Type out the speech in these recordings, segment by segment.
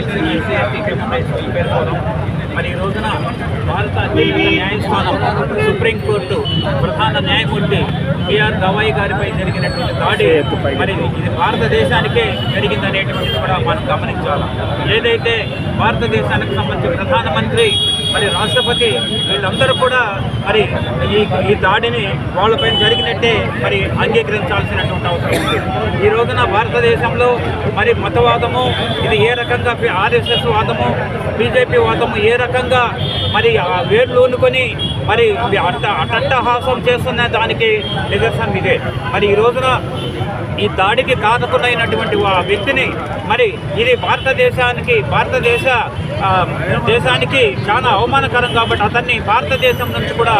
Rayalaseema SC human rights welfare forum మరి ఈ రోజున భారత అత్యున్నత న్యాయస్థానం సుప్రీంకోర్టు ప్రధాన న్యాయమూర్తి బిఆర్ గవాయి గారిపై జరిగినటువంటి దాడి మరి ఇది భారతదేశానికే జరిగిందనేటువంటిది కూడా మనం గమనించాలి? ఏదైతే భారతదేశానికి సంబంధించి ప్రధానమంత్రి మరి రాష్ట్రపతి వీళ్ళందరూ కూడా మరి ఈ ఈ దాడిని వాళ్ళపైన జరిగినట్టే మరి అంగీకరించాల్సినటువంటి అవసరం ఉంది. ఈ రోజున భారతదేశంలో మరి మతవాదము ఇది ఏ రకంగా ఆర్ఎస్ఎస్ వాదము బీజేపీ వాదము ఏ రకంగా మరి ఆ వేర్లు ఊనుకొని మరి అట్ట అట్టహాసం చేస్తున్న దానికి నిదర్శనం ఇదే. మరి ఈ రోజున ఈ దాడికి కారకులైనటువంటి ఆ వ్యక్తిని మరి ఇది భారతదేశానికి భారతదేశ దేశానికి చాలా అవమానకరం కాబట్టి అతన్ని భారతదేశం నుంచి కూడా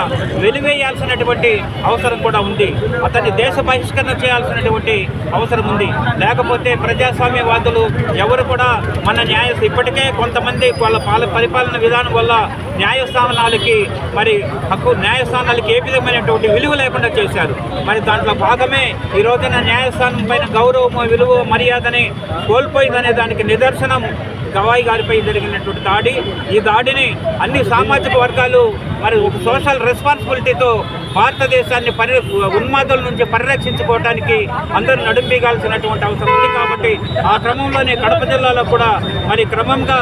వెలివేయాల్సినటువంటి అవసరం కూడా ఉంది. అతన్ని దేశ బహిష్కరణ చేయాల్సినటువంటి అవసరం ఉంది. లేకపోతే ప్రజాస్వామ్యవాదులు ఎవరు కూడా మన న్యాయ ఇప్పటికే కొంతమంది వాళ్ళ పాల పరిపాలన విధానం వల్ల న్యాయస్థానాలకి మరి హక్కు న్యాయస్థానాలకి ఏ విధమైనటువంటి విలువ లేకుండా చేశారు. మరి దాంట్లో భాగమే ఈ రోజున న్యాయస్థానం పైన గౌరవము విలువ మర్యాదని కోల్పోయిందనే దానికి నిదర్శనం గవాయి గారిపై జరిగినటువంటి దాడి. ఈ దాడిని అన్ని సామాజిక వర్గాలు మరి ఒక సోషల్ రెస్పాన్సిబిలిటీతో భారతదేశాన్ని పరి ఉన్మాదుల నుంచి పరిరక్షించుకోవడానికి అందరూ నడుంపీగాల్సినటువంటి అవసరం ఉంది కాబట్టి ఆ క్రమంలోనే కడప జిల్లాలో కూడా మరి క్రమంగా